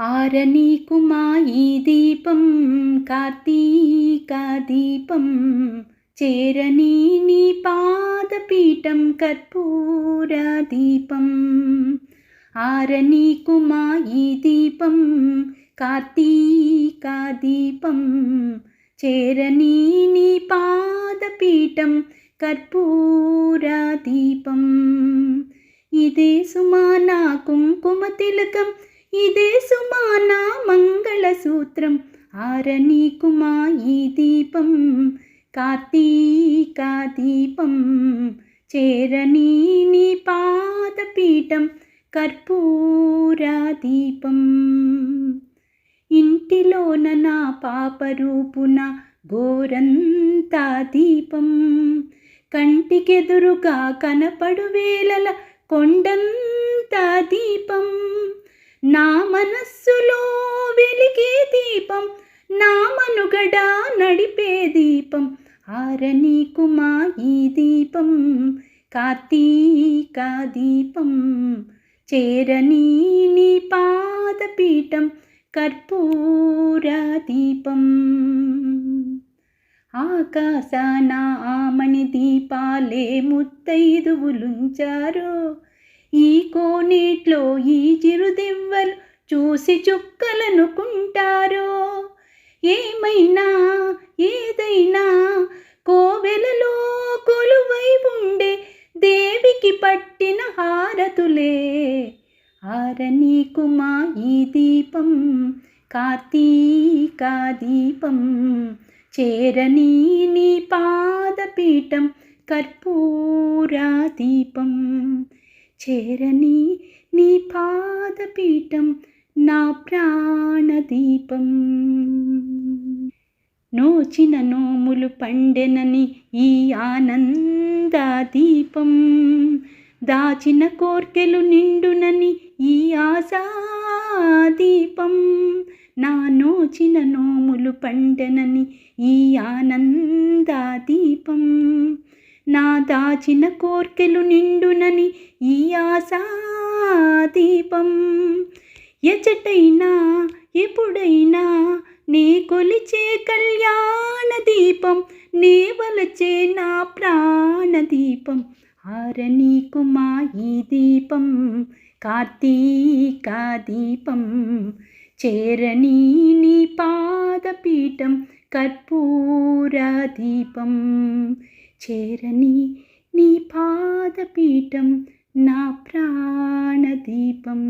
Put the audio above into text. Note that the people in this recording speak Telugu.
ఆరనీకుమా ఈ దీపం కార్తీక దీపం. చేరని నీ పాదపీఠం కర్పూర దీపం. ఆరనీకుమా ఈ దీపం కార్తీక దీపం. చేరని నీ పాదపీఠం కర్పూర దీపం. ఇదే సుమా నా కుంకుమ తిలకం ఇదే సుమానా మంగళసూత్రం ఆరనీకుమా ఈ దీపం కార్తీకా దీపం. చేరని నీ పాదపీఠం కర్పూర దీపం. ఇంటిలోన నా పాపరూపున గోరంతా దీపం. కంటికెదురుగా కనపడు వేళల కొండంత దీపం. నా మనస్సులో వెలిగే దీపం నా మనుగడ నడిపే దీపం. ఆరనీకుమా ఈ దీపం కార్తీక దీపం. చేరని నీ పాదపీఠం కర్పూర దీపం. ఆకాశాన ఆమణి దీపాలే ముత్తైదువులుంచారో. ఈ కోనేట్లో ఈ చిరుదివ్వలు చూసి చుక్కలనుకుంటారో? ఏమైనా ఏదైనా కోవెలలో కొలువై ఉండే దేవికి పట్టిన హారతులే. ఆరనీకుమా ఈ దీపం కార్తీక దీపం. చేరని నీ పాదపీఠం కర్పూరా దీపం. చేరని నీ పాదపీఠం నా ప్రాణదీపం. నోచిన నోములు పండెనని ఈ ఆనంద దీపం దాచిన కోర్కెలు నిండునని ఈ ఆశా దీపం నా నోచిన నోములు పండెనని ఈ ఆనంద దీపం నా దాచిన కోర్కెలు నిండునని ఈ ఆశా దీపం. ఎచటైనా ఎప్పుడైనా నీ కొలిచే కళ్యాణ దీపం నీ వలచే నా ప్రాణ దీపం. ఆరనీకుమా ఈ దీపం కార్తీక దీపం. చేరని నీ పాదపీఠం కర్పూరదీపం చేరని నీ పాదపీఠం నా ప్రాణదీపం.